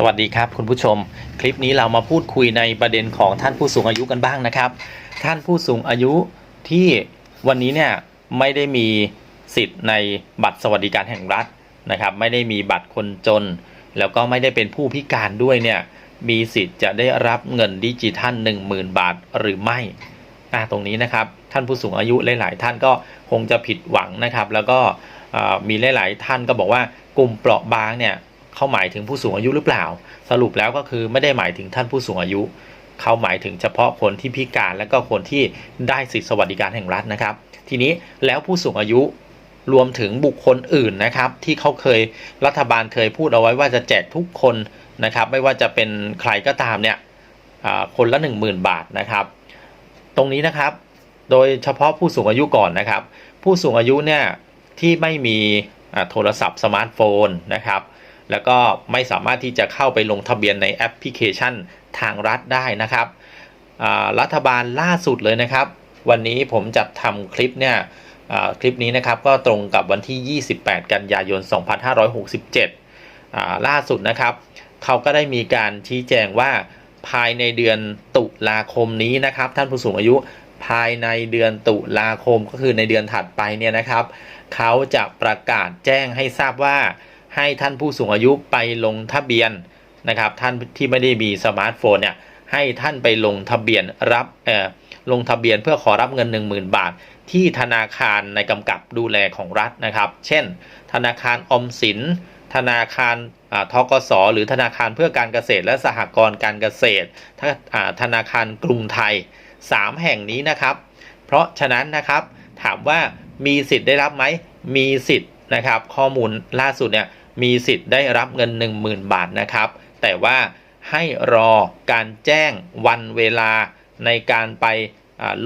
สวัสดีครับคุณผู้ชม คลิปนี้เรามาพูดคุยในประเด็นของท่านผู้สูงอายุกันบ้างนะครับ ท่านผู้สูงอายุที่วันนี้เนี่ยไม่ได้มีสิทธิ์ในบัตรสวัสดิการแห่งรัฐนะครับ ไม่ได้มีบัตรคนจน แล้วก็ไม่ได้เป็นผู้พิการด้วยเนี่ยมีสิทธิ์จะได้รับเงินดิจิทัล 10,000 บาทหรือไม่อ่าตรงนี้นะครับท่านผู้สูงอายุหลาย ๆ ท่านก็คงจะผิดหวังนะครับ แล้วก็มีหลาย ๆ ท่านก็บอกว่ากลุ่มเปราะบางเนี่ย เขาหมายถึงผู้สูงอายุหรือเปล่า สรุปแล้วก็คือไม่ได้หมายถึงท่านผู้สูงอายุ เขาหมายถึงเฉพาะคนที่พิการและก็คนที่ได้สิทธิสวัสดิการแห่งรัฐนะครับ ทีนี้แล้วผู้สูงอายุรวมถึงบุคคลอื่นนะครับ ที่เขาเคยรัฐบาลเคยพูดเอาไว้ว่าจะแจกทุกคนนะครับ ไม่ว่าจะเป็นใครก็ตามเนี่ยคนละ 10,000 บาทนะครับ ตรงนี้นะครับ โดยเฉพาะผู้สูงอายุก่อนนะครับ ผู้สูงอายุเนี่ยที่ไม่มีโทรศัพท์สมาร์ทโฟนนะครับ แล้วก็ไม่สามารถที่จะเข้าไปลงทะเบียนในแอปพลิเคชันทางรัฐได้นะครับรัฐบาลล่าสุดเลยนะครับ วันนี้ผมจัดทำคลิปเนี่ยคลิปนี้นะครับก็ตรงกับวันที่ 28 กันยายน 2567 ล่าสุดนะครับ เขาก็ได้มีการชี้แจงว่าภายในเดือนตุลาคมนี้นะครับ ท่านผู้สูงอายุภายในเดือนตุลาคมก็คือในเดือนถัดไปเนี่ยนะครับ เขาจะประกาศแจ้งให้ทราบว่า ให้ท่านผู้สูงอายุไปลงทะเบียนนะครับท่านที่ไม่ได้มีสมาร์ทโฟนเนี่ยให้ท่านไปลงทะเบียนรับเอ่อลงทะเบียนเพื่อขอรับเงิน 10,000 บาท ที่ธนาคารในกำกับดูแลของรัฐนะครับ เช่น ธนาคารอมสิน ธนาคารอ่าทกสหรือธนาคารเพื่อการเกษตรและสหกรณ์การเกษตรธนาคารกรุงไทย 3 แห่งนี้นะครับ เพราะฉะนั้นนะครับถามว่ามีสิทธิ์ได้รับไหมมีสิทธิ์นะครับ ข้อมูลล่าสุดเนี่ย มีสิทธิ์ได้รับเงิน 10,000 บาทนะครับ แต่ว่าให้รอการแจ้งวันเวลาในการไป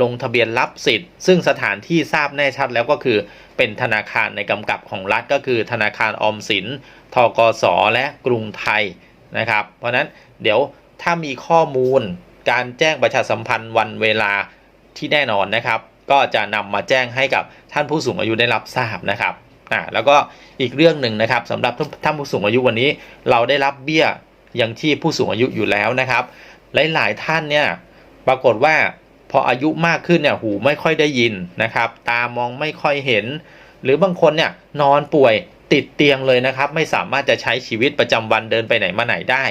ลงทะเบียนรับสิทธิ์ ซึ่งสถานที่ทราบแน่ชัดแล้วก็คือเป็นธนาคารในกำกับของรัฐก็คือธนาคารออมสิน ทกส และกรุงไทยนะครับ เพราะนั้นเดี๋ยวถ้ามีข้อมูลการแจ้งประชาสัมพันธ์วันเวลาที่แน่นอนนะครับ ก็จะนำมาแจ้งให้กับท่านผู้สูงอายุได้รับทราบนะครับ อ่าแล้วก็อีกเรื่องหนึ่งนะครับสำหรับท่านผู้สูงอายุวันนี้ เราได้รับเบี้ยยังชีพผู้สูงอายุอยู่แล้วนะครับ หลายๆท่านเนี่ยปรากฏว่าพออายุมากขึ้นเนี่ยหูไม่ค่อยได้ยินนะครับ ตามองไม่ค่อยเห็น หรือบางคนเนี่ยนอนป่วยติดเตียงเลยนะครับ ไม่สามารถจะใช้ชีวิตประจำวันเดินไปไหนมาไหนได้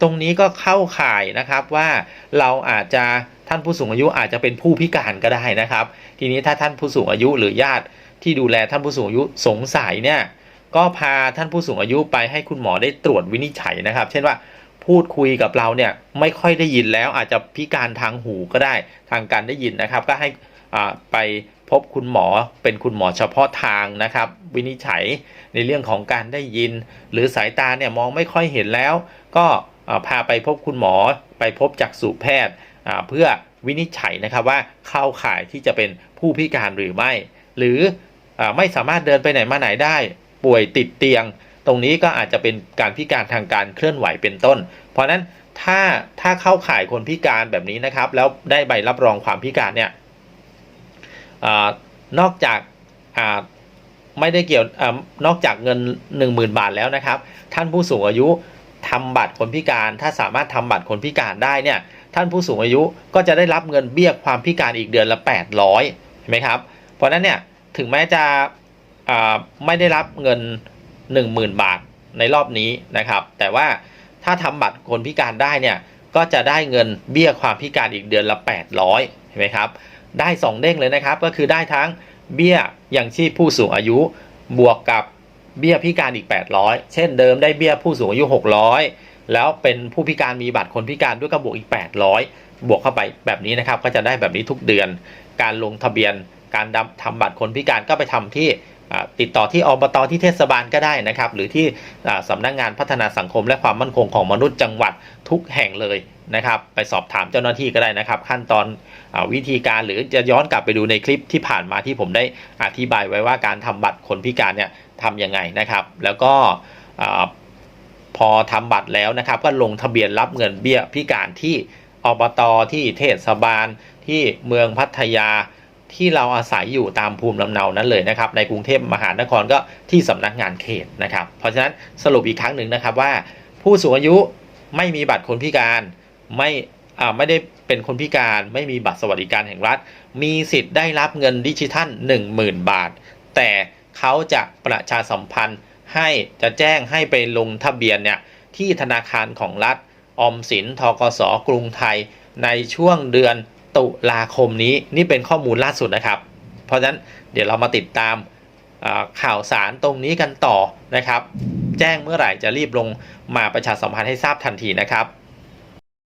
ตรงนี้ก็เข้าข่ายนะครับว่าเราอาจจะท่านผู้สูงอายุอาจจะเป็นผู้พิการก็ได้นะครับ ทีนี้ถ้าท่านผู้สูงอายุหรือญาติ ที่ดูแลท่านผู้สูงอายุสงสัยเนี่ยก็พาท่านผู้สูงอายุไปให้คุณหมอได้ตรวจวินิจฉัยนะครับ เช่นว่าพูดคุยกับเราเนี่ยไม่ค่อยได้ยินแล้วอาจจะพิการทางหูก็ได้ทางการได้ยินนะครับ ก็ให้อ่าไปพบคุณหมอเป็นคุณหมอเฉพาะทางนะครับ วินิจฉัยในเรื่องของการได้ยิน หรือสายตาเนี่ยมองไม่ค่อยเห็นแล้ว ก็พาไปพบคุณหมอไปพบจักษุแพทย์อ่าเพื่อวินิจฉัยนะครับว่าเข้าข่ายที่จะเป็นผู้พิการหรือไม่ หรือ ไม่สามารถเดินไปไหนมาไหนได้ ป่วยติดเตียง ตรงนี้ก็อาจจะเป็นการพิการทางการเคลื่อนไหวเป็นต้น เพราะฉะนั้นถ้าถ้าเข้าข่ายคนพิการแบบนี้นะครับ แล้วได้ใบรับรองความพิการเนี่ยอนอกจากาไม่ได้เกี่ยวอนอกจากเงิน 10,000 บาทแล้วนะครับ ท่านผู้สูงอายุทำบัตรคนพิการ ถ้าสามารถทำบัตรคนพิการได้เนี่ย ท่านผู้สูงอายุก็จะได้รับเงินเบี้ยความพิการอีกเดือนละ 800เห็นไหมครับ เพราะนั้นเนี่ย ถึงแม้จะไม่ได้รับเงิน 10,000 บาทในรอบนี้นะครับ แต่ว่าถ้าทำบัตรคนพิการได้เนี่ยก็จะได้เงินเบี้ยความพิการอีกเดือนละ 800เห็นไหมครับ ได้ 2 เด้งเลยนะครับ ก็คือได้ทั้งเบี้ยอยังชีพผู้สูงอายุบวกกับเบี้ยพิการอีก 800 เช่นเดิมได้เบี้ยผู้สูงอายุ 600 แล้วเป็นผู้พิการมีบัตรคนพิการด้วยก็บวกอีก 800 บวกเข้าไปแบบนี้นะครับ ก็จะได้แบบนี้ทุกเดือนการลงทะเบียน การทำบัตรคนพิการก็ไปทำที่ติดต่อที่อบตที่เทศบาลก็ได้นะครับ หรือที่อ่าสำนักงงานพัฒนาสังคมและความมั่นคงของมนุษย์จังหวัดทุกแห่งเลยนะครับ ไปสอบถามเจ้าหน้าที่ก็ได้นะครับ ขั้นตอนอวิธีการหรือจะย้อนกลับไปดูในคลิปที่ผ่านมาที่ผมได้อธิบายไว้ว่าการทำบัตรคนพิการเนี่ยทำยังไงนะครับ แล้วก็พอทำบัตรแล้วนะครับ ก็ลงทะเบียนรับเงินเบี้ยพิการที่อบตที่เทศบาลที่เมืองพัทยา ที่เราอาศัยอยู่ตามภูมิลำเนานั้นเลยนะครับ ในกรุงเทพมหานครก็ที่สำนักงานเขตนะครับ เพราะฉะนั้นสรุปอีกครั้งหนึ่งนะครับว่า ผู้สูงอายุไม่มีบัตรคนพิการไม่อ่าไม่ได้เป็นคนพิการไม่มีบัตรสวัสดิการแห่งรัฐ มีสิทธิ์ได้รับเงินดิจิทัล 10,000 บาท แต่เขาจะประชาสัมพันธ์ให้จะแจ้งให้ไปลงทะเบียนเนี่ยที่ธนาคารของรัฐออมสินทกสกรุงไทยในช่วงเดือน ตุลาคมนี้นี่เป็นข้อมูลล่าสุดนะครับ เพราะฉะนั้นเดี๋ยวเรามาติดตามข่าวสารตรงนี้กันต่อนะครับ แจ้งเมื่อไหร่จะรีบลงมาประชาสัมพันธ์ให้ทราบทันทีนะครับ